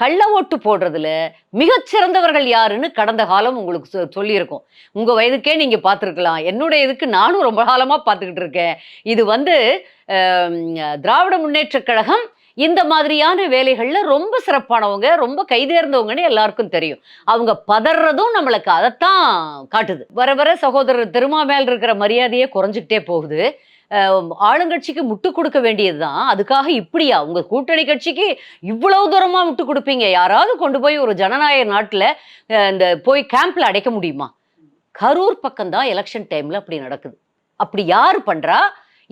கள்ள ஓட்டு போடுறதுல மிகச்சிறந்தவர்கள் யாருன்னு கடந்த காலம் உங்களுக்கு சொ- சொல்லியிருக்கோம். உங்க வயதுக்கே நீங்க பார்த்துருக்கலாம். என்னுடைய இதுக்கு நானும் ரொம்ப காலமா பார்த்துக்கிட்டு இருக்கேன். இது வந்து திராவிட முன்னேற்றக் கழகம் இந்த மாதிரியான வேலைகளில் ரொம்ப சிறப்பானவங்க ரொம்ப கைதேர்ந்தவங்கன்னு எல்லாருக்கும் தெரியும். அவங்க பதறதும் நம்மளுக்கு அதைத்தான் காட்டுது. வர வர சகோதரர் திருமா மேல் இருக்கிற மரியாதையே குறைஞ்சிக்கிட்டே போகுது. ஆளுங்கட்சிக்கு முட்டு கொடுக்க வேண்டியதுதான். அதுக்காக இப்படியா? உங்க கூட்டணி கட்சிக்கு இவ்வளவு தூரமா முட்டு கொடுப்பீங்க? யாராவது கொண்டு போய் ஒரு ஜனநாயக நாட்டுல இந்த போய் கேம்ப்ல அடைக்க முடியுமா? கரூர் பக்கம்தான் எலெக்ஷன் டைம்ல அப்படி நடக்குது. அப்படி யார் பண்றா?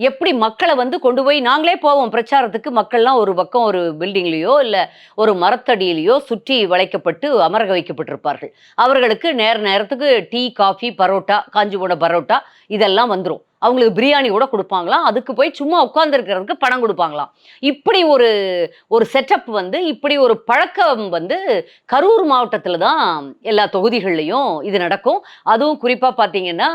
எப்படி மக்களை வந்து கொண்டு போய் நாங்களே போவோம்? பிரச்சாரத்துக்கு மக்கள்லாம் ஒரு பக்கம் ஒரு பில்டிங்லேயோ இல்லை ஒரு மரத்தடியிலையோ சுற்றி வளைக்கப்பட்டு அமரக வைக்கப்பட்டிருப்பார்கள். அவர்களுக்கு நேர நேரத்துக்கு டீ காஃபி பரோட்டா காஞ்சி போன பரோட்டா இதெல்லாம் வந்துடும் அவங்களுக்கு பிரியாணி கூட கொடுப்பாங்களாம். அதுக்கு போய் சும்மா உட்காந்துருக்கிறதுக்கு பணம் கொடுப்பாங்களாம். இப்படி ஒரு ஒரு செட்டப் வந்து இப்படி ஒரு பழக்கம் வந்து கரூர் மாவட்டத்தில் தான் எல்லா தொகுதிகள்லையும் இது நடக்கும். அதுவும் குறிப்பாக பார்த்தீங்கன்னா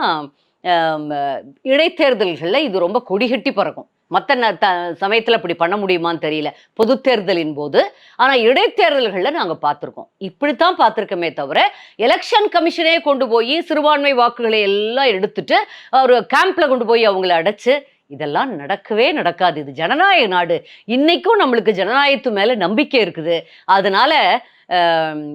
இடைத்தேர்தல்களில் இது ரொம்ப கொடிகட்டி பறக்கும். மற்ற த சமயத்தில் அப்படி பண்ண முடியுமான்னு தெரியல. பொது தேர்தலின் போது. ஆனால் இடைத்தேர்தல்களில் நாங்கள் பார்த்துருக்கோம். இப்படித்தான் பார்த்துருக்கோமே தவிர எலெக்ஷன் கமிஷனே கொண்டு போய் சிறுபான்மை வாக்குகளை எல்லாம் எடுத்துட்டு ஒரு கேம்ப்ல கொண்டு போய் அவங்கள அடைச்சு இதெல்லாம் நடக்கவே நடக்காது. இது ஜனநாயக நாடு. இன்னைக்கும் நம்மளுக்கு ஜனநாயகத்து மேலே நம்பிக்கை இருக்குது. அதனால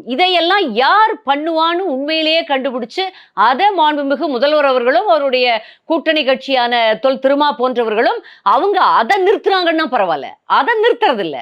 இதையெல்லாம் யார் பண்ணுவான்னு உண்மையிலேயே கண்டுபிடிச்சு அதை மாண்புமிகு முதல்வர் அவர்களும் அவருடைய கூட்டணி கட்சியான தொல் திருமா போன்றவர்களும் அவங்க அதை நிறுத்துறாங்கன்னா பரவாயில்ல. அதை நிறுத்துறதில்லை.